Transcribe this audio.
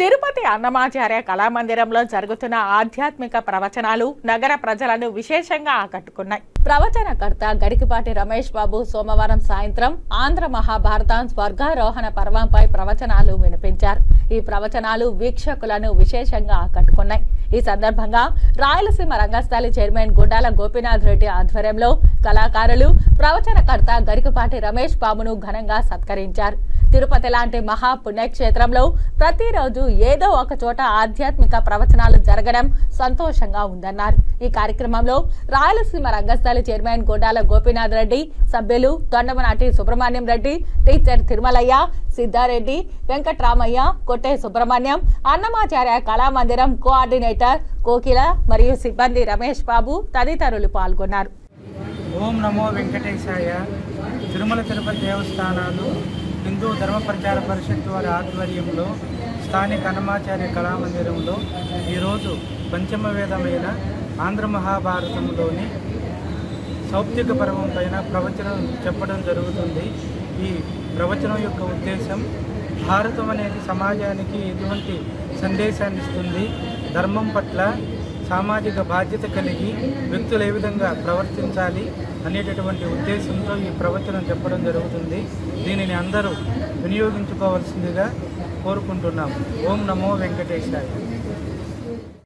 తిరుపతి అన్నమాచార్య కళామందిరంలో జరుగుతున్న ఆధ్యాత్మిక ప్రవచనాలు నగర ప్రజలను విశేషంగా ఆకట్టుకున్నాయి. ప్రవచనకర్త గడికిపాటి రమేష్ బాబు సోమవారం సాయంత్రం ఆంధ్ర మహాభారతం స్వర్గారోహణ పర్వంపై ప్రవచనాలు వినిపించారు. ఈ ప్రవచనాలు వీక్షకులను విశేషంగా ఆకట్టుకున్నాయి. ఈ సందర్భంగా రాయలసీమ రంగస్థలి చైర్మన్ గుండాల గోపీనాథ్ రెడ్డి ఆధ్వర్యంలో కళాకారులు ప్రవచనకర్త గరికపాటి రమేష్ బాబును ఘనంగా సత్కరించారు. తిరుపతి లాంటి మహా పుణ్యక్షేత్రంలో ప్రతిరోజు ఏదో ఒక చోట ఆధ్యాత్మిక ప్రవచనాలు జరగడం సంతోషంగా ఉందన్నారు. ఈ కార్యక్రమంలో రాయలసీమ రంగస్థల చైర్మన్ గోడాల గోపీనాథ్ రెడ్డి సభ్యులు తొండమనాటి సుబ్రహ్మణ్యం రెడ్డి టీచర్ తిరుమలయ్య సిద్ధారెడ్డి వెంకట్రామయ్య కొట్టే సుబ్రహ్మణ్యం అన్నమాచార్య కళామందిరం కోఆర్డినేటర్ కోకిల మరియు సిబ్బంది రమేష్ బాబు తదితరులు పాల్గొన్నారు. ఓం నమో వెంకటేశాయ. తిరుమల తిరుపతి దేవస్థానాలు హిందూ ధర్మ ప్రచార పరిషత్ వారి ఆధ్వర్యంలో స్థానిక హనుమాచార్య కళామందిరంలో ఈరోజు పంచమ వేదమైన ఆంధ్ర మహాభారతంలోని సౌప్తిక పర్వం పైన ప్రవచనం చెప్పడం జరుగుతుంది. ఈ ప్రవచనం యొక్క ఉద్దేశం భారతం అనేది సమాజానికి ఎటువంటి సందేశాన్ని ఇస్తుంది? ధర్మం పట్ల సామాజిక బాధ్యత కలిగి వ్యక్తులు ఏ విధంగా ప్రవర్తించాలి అనేటటువంటి ఉద్దేశంతో ఈ ప్రవచనం చెప్పడం జరుగుతుంది. దీనిని అందరూ వినియోగించుకోవాల్సిందిగా కోరుకుంటున్నాం. ఓం నమో వెంకటేశాయ.